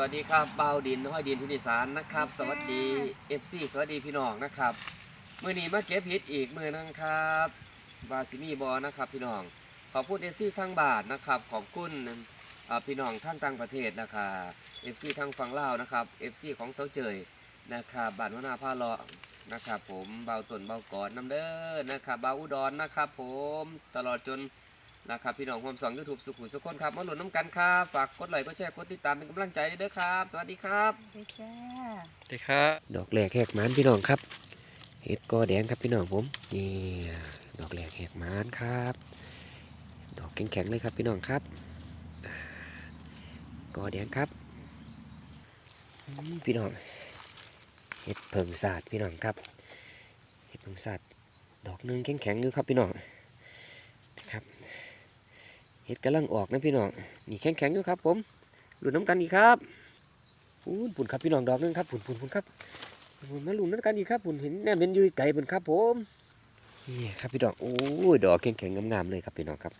วัสดีครับเบาดินห้อยดินที่นิสานนะครับ สวัสดี FC สวัสดีพี่น้องนะครับมือนี้มาเก็บเห็ดอีกมือนึงครับบาซิมีบอนะครับพี่น้องขอบคุณเอฟซีทั้งบาทนะครับขอบคุณพี่น้องท่านต่างประเทศนะครับ FC ทั้งฝั่งลาวนะครับ FC ของเสาเจยนะครับบ้านวนาผ้าเลาะนะครับ ผมเบาตนเบากอดน้ำเด้อนะครับเบาอุดรนะครับ ผมตลอดจน นะครับพี่น้องความสองยูทูบสุขุมสุขคนครับมาหลุนน้ำกันครับฝากกดไลค์กดแชร์กดติดตามเป็นกำลังใจด้วยเด้อครับ สวัสดีครับดีจ้าสวัสดีครับดอกแหลกแหกมานพี่น้องครับเห็ดกอแดงครับพี่น้องผมนี่ดอกแหลกแหกมานครับ ดอกแข็งๆเลยครับพี่น้องครับกอแดงครับอืมพี่น้องเห็ดเผิงศาสตร์พี่น้องครับเห็ดเผิงศาสตร์ดอกหนึงแข็งๆอยู่ครับพี่น้องนะครับ เห็ดกำลังออกนะพี่น้อง นี่แข็งๆอยู่ครับ ผมดูน้ำกันอีกครับปูนปุ่นครับพี่น้องดอกหนึงครับปุ่นปุ่นปุ่นครับปุ่นมาลุ้นนันกันอีกครับปุ่นเห็นแน่เป็นอยุยไก่ปุ่นครับ ผมนี่ครับพี่น้องโอ้ยดอกแข็งๆงามๆเลยครับพี่น้องครับ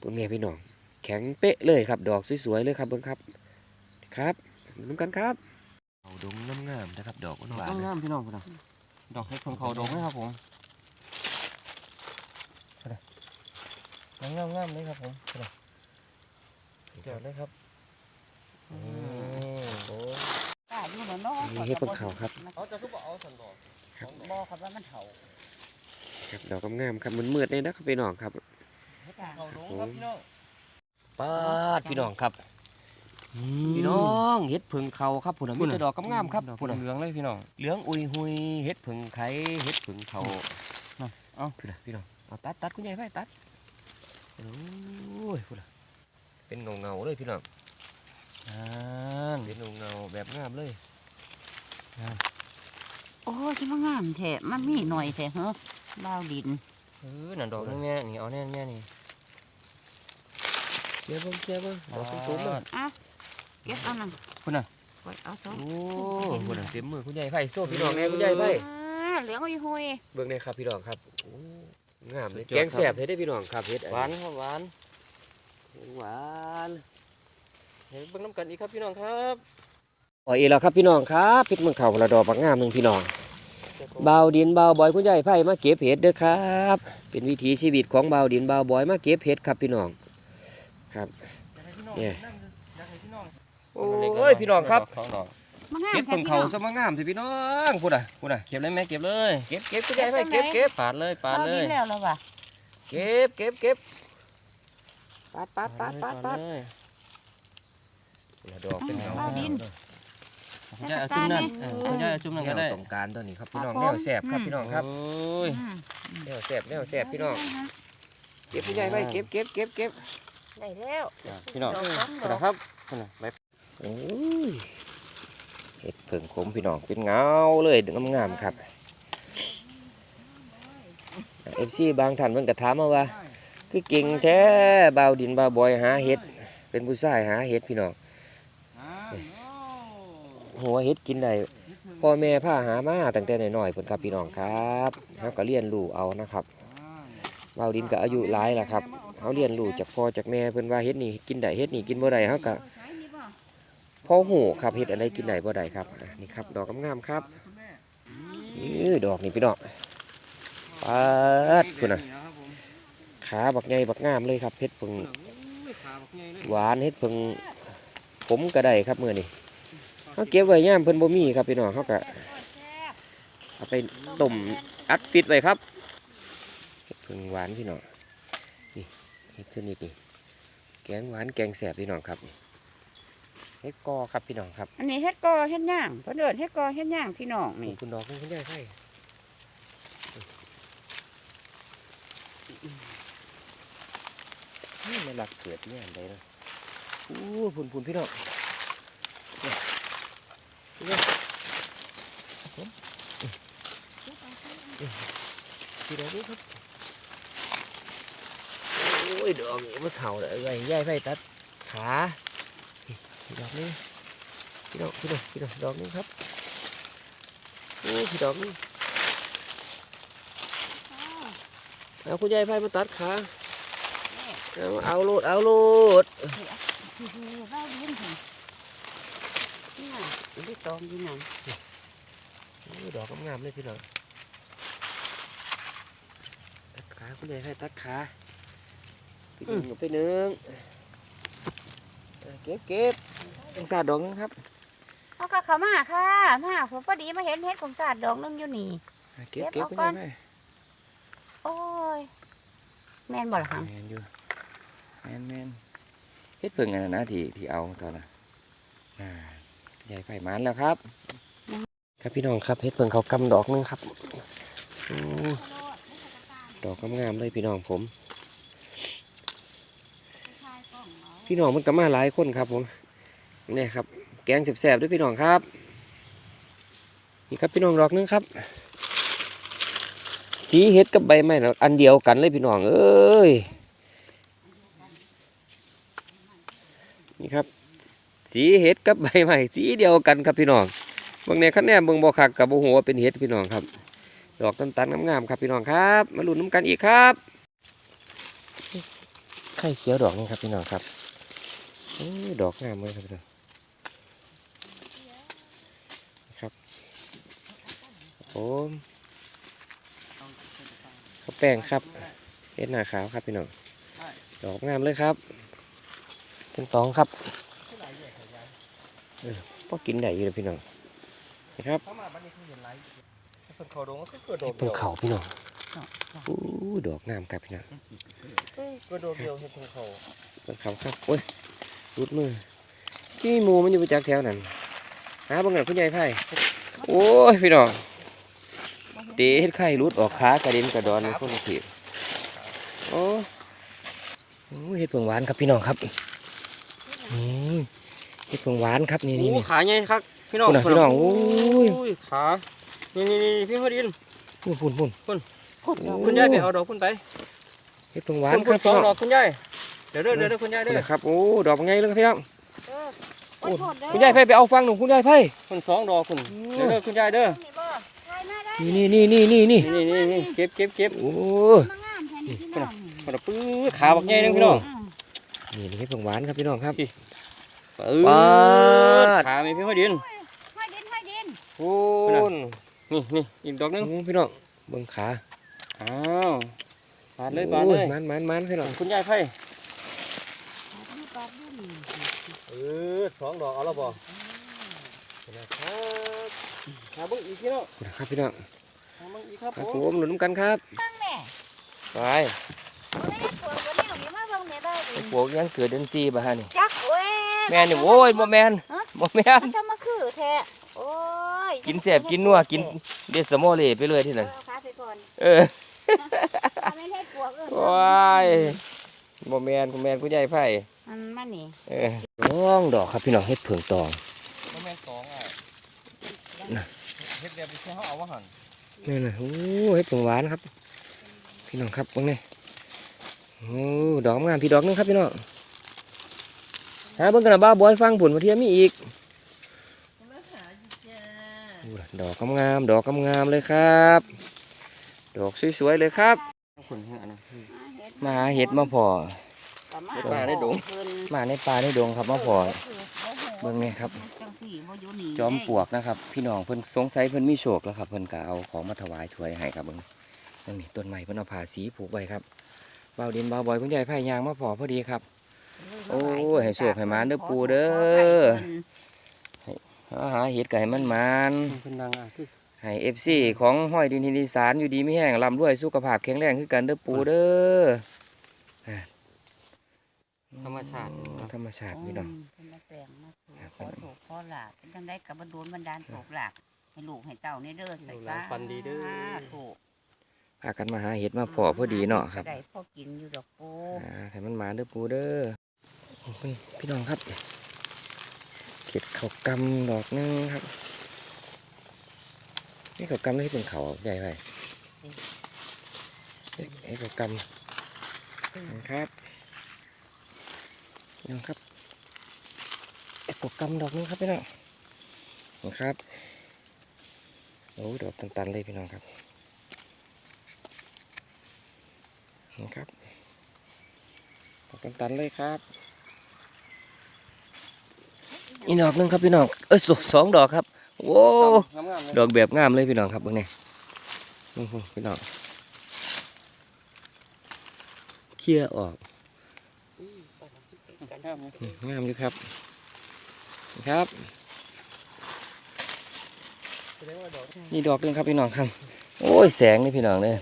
ปุ่นแม่พี่น้อง แข็งเป๊ะเลยครับ ดอกสวยๆเลยครับเบิ้งครับ ครับลุ้นน้ำกันครับเอาดงงามๆนะครับ ดอกหดอกวานๆงามๆพี่น้องพุ่นนะดอกเห็ดของเขาดอกนะครับผม งามงามๆเลยครับผมพุ่นน่ะเดี๋ยวเลยครับอืมโอ้ป้าอยู่บ่เนาะนี่เห็ดเพิ่งเขาครับเขาจะทุบเอาสันดอกบ่ครับว่ามันเฒ่าครับดอกงามๆครับมืดๆเลยนะครับพี่น้องครับจ้าเขาดงครับพี่น้องป้าดพี่น้องครับพี่น้องเห็ดผึ่งเขาครับพุ่นน่ะมีแต่ดอกงามๆครับดอกพุ่นน่ะเหลืองเลยพี่น้องเหลืองอุยหุยเห็ดผึ่งไข่เห็ดผึ่งเขาน่ะเอาพุ่นน่ะพี่น้องเอาตัดตัดคุณยายไปตัด โอ้ยพุ่นน่ะเป็นเงาเงาๆเลยพี่น้องอ่าเป็นเงาเงาๆแบบงามเลยโอ้ยสิมางามแท้มันมีหน่อยแท้เหรอบ่าวดินเออนั่นดอกนึงแม่นี่เอาแน่แม่นี่เจ้าเบิ้งเจ้าเบิ้งดอกสูงๆเลยอะเก็บเอานั่นพุ่นน่ะไว้เอาซะโอ้พุ่นน่ะเต็มมือคุณยายไผ่โซ่พี่น้องแน่คุณยายไผ่อ่าเหลืองอุ้ยหุยเบิ้งเลยครับพี่น้องครับโอ้ งามเลยสุดยอดแกงแสบเลยได้อพี่น้องครับเห็ดหวานครับหวานหวานเห็นเบิ่งน้ำกันอีกครับพี่น้องครับอ๋อเอแล้วครับพี่น้องครับพิษเมืองเขาระดอกบักงามหนึ่งพี่น้อง เบาวดินเบาวบอยคุณยายไผ่มาเก็บเห็ดเด้อครับ เป็นวิถีชีวิตของเบาวดินเบาวบอยมาเก็บเห็ดครับพี่น้อง ครับ เนี่ย โอ้ยพี่น้องครับ สองดอก มางามเก็บแท้เพิ่งพี่เขาน้องสมางามสิพี่น้องพูดอะพูดอะเก็บเลยแม่เก็บเลยเก็บเก็บคุณยายไผ่เก็บเก็บปาดเลยปาดบ่าวเลดิยนแล้วแล้วว่ะเก็บเก็บเก็บปาดปาดปาดปาดปาดเลยดอกเป็นเงาบ่าวดิน คุณยายเอาจุ่มนั่นเออคุณยายเอาจุ่มนั่นก็ได้แนวต้องการตัวนี้ครับพี่น้องครับแนผมวแสบครับพี่น้องครับโอ้ยอืมแนวแสบแนวแสบพี่น้องเก็บคุณยายไผ่เก็บเก็บเก็บเก็บได้แล้ว พี่น้องดอกสองดนะอกครับคุณน่ะใบโอ้ย เห็ดเพิ่งขมพี่น้องเป็นเงาเลยงามๆครับเอฟซีบางท่านเพิ่นก็ถามมาว่า คือเก่งแท้บาวดินบาบอยหาเห็ด เป็นผู้ชายหาเห็ดพี่น้องหัวเห็ดกินได้พ่อแม่พาหามาตั้งแต่น้อยๆเพิ่นครับพี่น้องครับเฮาก็เรียนรู้เอานะครับบาวดินก็อายุหลายแล้วครับเฮาเรียนรู้จากพ่อจากแม่เพิ่นว่าเห็ดนี่กินได้เห็ดนี่กินบ่ได้เฮาก็ พอหูครับเห็ดอะไรกินได้บ่ได้ครับนี่ครับ ดอกงามๆครับนี่ดอกนี่พี่น้องปัดพุ่นน่ะขาบักใหญ่บักงามเลยครับเห็ดเพิ่งหวานเห็ดเพิ่งผมก็ได้ครับมื่อนี้เขาเก็บไว้ย่ามเพิ่นบ่มีครับพี่น้องเขาก็เอาไปต้มอัดฟิตไว้ครับเห็ดเพิ่งหวานพี่น้องนี่เห็ดชนิดนี้แกงหวานแกงแสบพี่น้องครับนี่ เห็ดกอครับพี่น้องครับอันนี้เฮ็ดกอเฮ็ดย่างเพิ่นเอิ้นเฮ็ดกอเฮ็ดย่างพี่น้องนี่นี่คุณดอกนี่คุณยายไข่นี่มันหลักเกิดเนี่ยอันใดเนาะอู้พุ่นพุ่นพี่น้องพี่ดอกนี้ครับโอ้ยดอกนี้มันเข่าเลยไงย่ายไฟตัดขาพี่ ดอกนี้พี่ดอกพี่ดอกพี่ดอกดอกนี้ครับโอ้พี่ดอกนี้เอาคุณยายไฟมาตัดขาเอาเอาโลดเอาโลดนี่ตอมยู่นั่นดอกงามเลยพี่น้องตัดขาคุณยายให้ตัดขาไปหนึ่งไปหนึ่งเก็บเก็บ ยังสาดดอกนึงครับเอาก็เขามาค่ะ มาผมพอดีมาเห็นเห็ดของศาสตร์ดอกนึงอยู่นี่ เก็บเก็เก็บบเอาคุณก่อยานยให้โอ้ย แม่นบ่ล่ะครับแมนอยู่แมนแมนเฮ็ดเพิ่งอันนั้นนะที่ที่เอาตอนน่ะอ่ายายไฟมันแล้วครับ ครับพี่น้องครับเฮ็ดเพิ่งเขากำดอกนึงครับโอ้ดอกงามๆเลยพี่น้องผม พี่น้องมันก็มาหลายคนครับผม นี่ครับ แกงแสบๆด้วยพี่น้องครับ นี่ครับพี่น้องดอกนึงครับ สีเห็ดกับใบไม้อันเดียวกันเลยพี่น้อง เอ้ย นี่ครับ สีเห็ดกับใบไม้สีเดียวกันครับพี่น้องบางในคะแนนเบิ่งบ่คักกับบ่หัวเป็นเห็ดพี่น้องครับ ดอกตันๆงามๆครับพี่น้องครับ มาลุ้นน้ำกันอีกครับไข่เขียวดอกนี่ครับพี่น้องครับอดอกงามเลยครับพี่น้องครับ ผมข้าวแป้งครับเห็ดหน้าขาวครับพี่น้องดอกงามเลยครับเป็นตองครับเออพอกินได้อยู่เลยพี่น้องนะครับเข้ามาบ้านนี้เขาเห็นไรเพิ่นเขาดงก็เกิดดอกเพิ่งเขาพี่น้องดอกดอกอู้ดอกงามครับพี่น้องเกิดดอกเดียวเห็นเพิ่งเขาเพิ่งเขาครับโอ้ยรุดมือที่มีหมูมันอยู่ประจักแถวนั้นหาเบังเงินคุณยายไพ่โอ้ยพี่น้อง เตะเฮ็ดไข่รุดออกขากระเด็นกระดอนเลยคนละทีโอ้โอ้เฮ็ดเพิ่งหวานครับพี่น้องครับอืมเฮ็ดเพิ่งหวานครับนี่นี่โอ้นี่ขาใหญ่ครับพี่น้องคุณน่ะพี่น้องโอ้ยยขานี่นี่นี่พี่พอดินพุ่นพุ่นพุ่นโอ้คุณยายไปเอาดอกคุณไปเฮ็ดเพิ่งหวานคุณคคุรัณบสอพี่งน้องดอกคุณยายเดี๋ยวเด้อเดี๋ยวเด้อคุณยายเด้นี่อนะครับโอ้ดอกไงเลยครับพี่น้องเออโอ้ยโทษเด้อคุณยายไพ่ไปเอาฟังหนูคุณยายไพ่คุณสองดอกคุณเดี๋ยวเด้อคุณยายเด้อ นี่บ่ใช่มาได้นี่นี่นี่นี่นี่นี่นี่นี่นี่เก็บเก็บเก็บโอ้มางามแทนพี่น้องมันปื้อขาบักใหญ่นึงพี่น้องอืมนี่นี่เห็ดเพิ่งหวานครับพี่น้องครับปื้ปาอดขาไม่พี่พอดินให้ดินให้ดินโอ้นนี่นี่อีกดอกนึงโอ้พี่น้องเบิ่งขาอ้าวปาดเลยปาดเลยโอ้มันมันมันพี่น้องคุณยายไพ่นี่ปาดดินเออสองดอกเอาแล้วบ่ นะครับหาเบิ่งอีกพี่น้องนะครับพี่น้องหาเบิ่งอีกครับคผรับผมมหนุนำกันครับ ตั้งแม่ไปโอ้ยปวดวันนี้หนูมาเบิ่งแม่ได้ไอ้ดิพวกยังเกิดเดือนสี่บ่ฮะนี่ จักโอ้ยแม่นี่โอ้ยบ่แม่นบ่แม่นมันจะมาคือแท้โอ้ยกินแซ่บกินนัวกินเด็ดสมอเลยไปเลยที่เอนั่นอขาไปก่อนเออเอาไม่ให้ปวกเออว้ายบ่แม่นคุณแม่นคุณยายไผ่มันมันนี่เออน้องดอกครับพี่น้องเฮ็ดเผืองตอง บ่แม่นสองอะ เฮ็ดแบบนี้เขาเอาว่าหั่นนี่นะโอ้เฮ็ดเผืองหวานครับ พี่น้องครับเบิ่งนี่โอ้ดอกงามพี่ดอกหนึงครับพี่น้องหาเบิ่งกันนะบ้าบอยฟังผลมาเทียมมีอีกโอ้ล่ะดอกงามๆดอกงามๆเลยครับ ดอกสวยๆเลยครับคนเฮ็ดอันนั้นมาหาเห็ดมาพอป่าได้ดงมาในป่าในดงครับมาพอเบิ่งนี่ครับจังสี่ บ่อยู่นี่จอมปลวกนะครับ พี่น้องเพิ่นสงสัยเพิ่นมีโชคแล้วครับ เพิ่นก็เอาของมาถวายถวยให้ครับเบิ่งนั่นนี่ต้นไม้เพิ่นเอาผ้าสีผูกไว้ครับเบาวดินเบาวบอยคุณยายไผ่ยางมาพอพอดีครับ โอ้ยให้โชคให้หมานเด้อปู่เด้อ หาหาเห็ดก็ให้มันมานเพิ่นดังอะคือให้ FC ของห้อยดินทินอีสานอยู่ดีไม่แห้งร่ำรวยสุขภาพแข็งแรงคือกันเด้อปู่เด้อธรรมชาติธรรมชาติพี่น้อง เป็นมาแต่งมาสู่ขอโศกขอหลาบเป็นจังได้กับบรรดลบันดาลโศกหลาบให้ลูกให้เต้านี่เด้อใส่ฟ้าถูกพากันมาหาเห็ดมาพอพอดีเนาะครับได้พอกินอยู่ดอกปูอ่าให้มันมาเด้อปูเด้อพี่พี่น้องครับเก็ดเขาวกำดอกหนึงครับ นี่เขาวกำนี่เป็นเขาใหญ่ไปไอ้เขาวกำนะครับพี่น้องครับ ไอ้เขาวกำดอกหนึงครับพี่น้องนะครับโอ้ดอกตันๆเลยพี่น้องครับนะครับดอกตันๆเลยครับอีกดอกหนึงครับพี่น้องเอ้ยสสองดอกครับโว้งามๆเลยดอกแบบงามเลยพี่น้องครับเบิ่งนี่อื้อหือพี่น้องเคลียร์ออกงามเลยอืมงามอยู่ครับ ครับนี่ดอกนึงครับพี่น้องครับ โอ้ยแสงนี่พี่น้องเนี่ย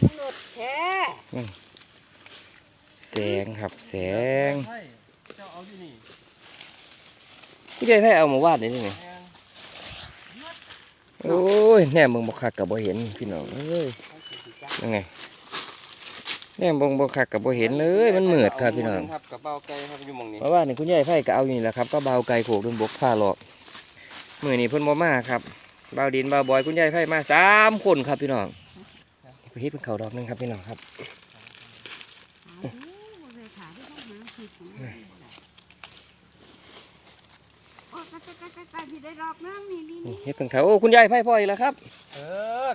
แสงครับแสงใช่เจ้าเอาที่ได้ให้เอามาวาดได้ยังไงแม่โอ้ยแหนมเบิ่งบ่คักกับบ่เห็นพี่น้องเอ้ยยังไง แหนมเบิ่งบ่คักกับบ่เห็นเลยมันมืดครับพี่น้องครับกับเบ้าไก่ครับอยู่หมองนี้เพราะว่านี่คุณยายไผ่ก็เอาอยู่นี่แหละครับก็เบาไก่โขกดุนบกผ้าหลอกมื้อนี้เพิ่นบ่มาครับเบาดินเบาบอยคุณยายไผ่มาสามคนครับพี่น้องไปเฮ็ดเป็นเขาดอกหนึงครับพี่น้องครับโอ้ยไปไปไปไปที่ได้รอบนึงนี่นี่นี่เฮ็ดเป็นเขาโอ้คุณยายไผ่พ่ออีกแล้วครับเออ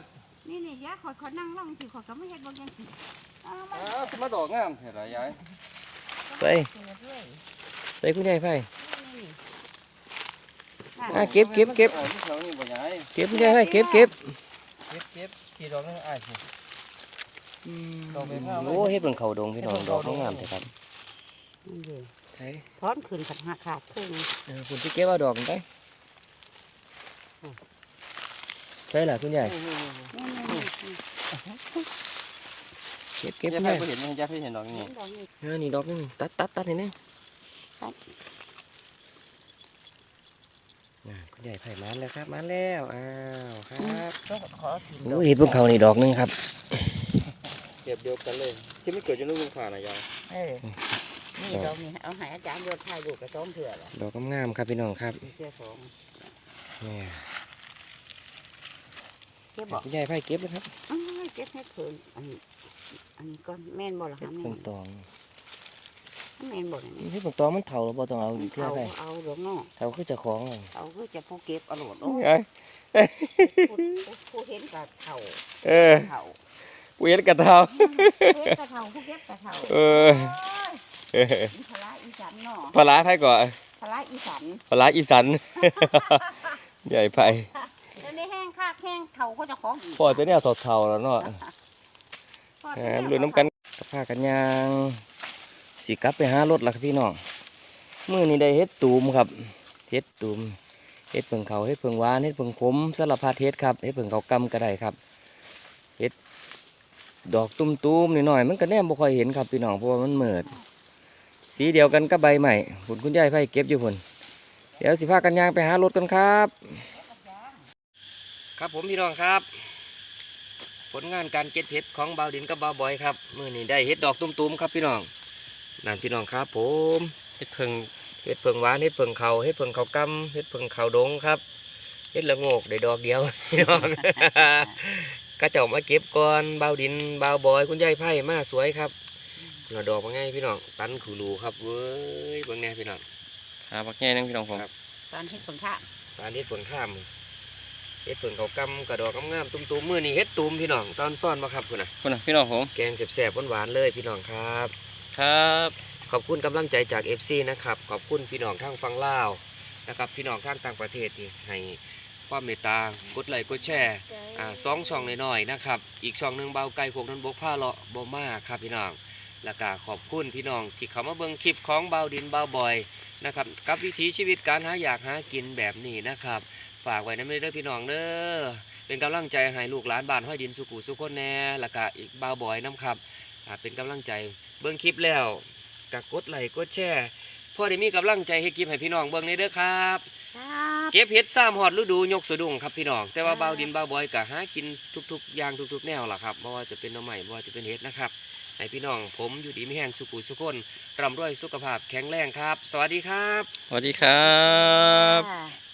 นี่นี่ยาขอยขอนั่งล่องสิขอยก็ไม่เห็นบางอย่างสิเอามาอ้าวสิมาดอกงามเห็นไรยายใส่เปิดเลยใส่คุณยายไผ่นี่อะเก็บเก็บเก็บอาที่แถวนี้บ่ยายเก็บคุณยายไผ่เก็บเก็บเก็บเก็บกี่ดอกนึงอ้ายสิดอกแบบงามเลย โอ้เฮ็ดเป็นเขาดงพี่น้องดอกงามๆแต่ครับนี่เลยใช่ถอนขึ้นขัดหักขาดครึ่งเออคุณที่เก็บเอาดอกมันไปใช่ล่ะคุณยายนี่นี่นี่ เก็บเก็บยายคุณไผ่ยายบ่เห็นยายไผ่เห็นดอกนี่ดอกนี้เออนี่ดอกหนึงตัดตัดตัดนี่นะตัดอ่าคุณยายไผ่มาแล้วครับมาแล้วอ้าวครับก็ขอถึงโอ้ยเห็ดเพิ่งเขานี่ดอกหนึงครับเก็บเดียวกันเลยที่ไม่เกิดจะนุ่งผ่านนะยายเออนี่ดอกนี้เอาให้อาจารย์โยนถ่ายรูปกับซ้อมเถื่อละดอกงามๆครับพี่น้องครับมีเสื้อสองเนี่ยเก็บบอกคุณยายไผ่เก็บเลยครับอ้าวเก็บให้เพิ่นอันนี้ อันนี้ก่อนแม่นบ่ล่ะเห็ดคะแม่เพิ่นงตองแม่นบ่ล่ะนี่เห็ดเพิ่งตองมันเถาบ่ต้องเอาอีกเท่าเอาไหร่เอาดอกเนาะเถาคือเจะของเลยเอาก็จะผู้เก็บเอาโหลดโอ้ยเอ้ยผู้ผู้เห็นกับเฒ่าเออเฒ่ากูเห็ดกระเทาผู้เห็นกับเฒ่าผู้เก็บกับเฒ่าเออโอ้ยอีพละอีสันเนาะปลาร้าไผ่ก่อนพละอีสันปลาร้าอีสันใหญ่ไผ่แล้วนี่แห้งคากแห้งเฒ่าเขาจะของอีกพอจะเนี่ยเถาๆแล้วเนาะ พ่ออ่าจะลุ้นน้ำกันกับผ้ากันยางสิกลับไปหารถล่ะครับพี่น้องมื้อนี้ได้เฮ็ดตูมครับเฮ็ดตูมเฮ็ดเพิ่งเขาเฮ็ดเพิ่งหวานเฮ็ดเพิ่งขมสารพัดเฮ็ดครับเฮ็ดเพิ่งเขากำก็ได้ครับเฮ็ดดอกตุ้มๆหน่อยๆมันก็แนมบ่ค่อยเห็นครับพี่น้องเพราะว่ามันมืดสีเดียวกันกับใบใหม่พุ่นคุณยายไผเก็บอยู่พุ่นเดี๋ยวสิพากันยางไปหารถกันครับ ครับผมพี่น้องครับ ผลงานการเก็บเห็ดของบาวดินกับบ่าวบอยครับมื้อนี้ได้เห็ดดอกตุ้มๆครับพี่น้องนั่นพี่น้องครับผมเห็ดเพิงเห็ดเพิงหวานเห็ดเพิงเขาเห็ดเพิงเขากำเห็ดเพิงเขาดงครับเห็ดละโงกได้ดอกเดียวพี่น้องก็เจ้ามาเก็บก่อนบาวดินบาวบอย คุณยายไพ่มาสวยครับเราดอกมาไงพี่น้องตันขูรูครับเว้ยเบิ่งแน่พี่น้องหาบักแง่นึงพี่น้องผมตอนเฮ็ดผลข้าปลาเฮ็ดผลข้าม เฮ็ดผลเขากำกระดอกงามๆตุ้มๆมื้อนี้เฮ็ดตุ้มพี่น้องตอนซ่อนมาครับคุณน่ะคุณน่ะพี่น้องผมแกงแซ่บๆหวานๆเลยพี่น้องครับ ครับ ขอบคุณกำลังใจจาก FC นะครับขอบคุณพี่น้องทางฝั่งลาวนะครับพี่น้องทางต่างประเทศที่ให้ความเมตตากดไลค์กดแชร์อ่าสองช่องน้อยๆนะครับอีกช่องหนึงเบาไก่พวกนั้นบกผ้าเลาะบ่มาครับพี่น้องแล้วก็ขอบคุณพี่น้องที่เข้ามาเบิ่งคลิปของเบาดินเบาบอยนะครับกับวิถีชีวิตการหาอยากหากินแบบนี้นะครับ ฝากไว้นะไม่ได้อพี่น้องเด้อเป็นกำลังใจให้ลูกหลานบ้านห้อยดินสุขุสุขคนแน่แล้วก็อีกบ่าวบอยน้ำครับอ่าเป็นกำลังใจเบิ่งคลิปแล้วก็กดไลค์กดแชร์พอได้มีกำลังใจให้คลิปให้พี่น้องเบิ่งในเด้อครับครับเก็บเห็ดซ้ำหอดฤดูยกสะดุ้งครับพี่น้อง แต่ว่าบ่าวดินบ่าวบอยก็หากินทุกๆอย่างทุกๆแนวล่ะครับไม่ว่าจะเป็นหน้ำใหม่ไม่ว่าจะเป็นเห็ดนะครับให้พี่น้องผมอยู่ดีไม่แห้งสุขุสุขคนร่ำรวยสุขภาพแข็งแรงครับ สวัสดีครับ สวัสดีครับค่ะ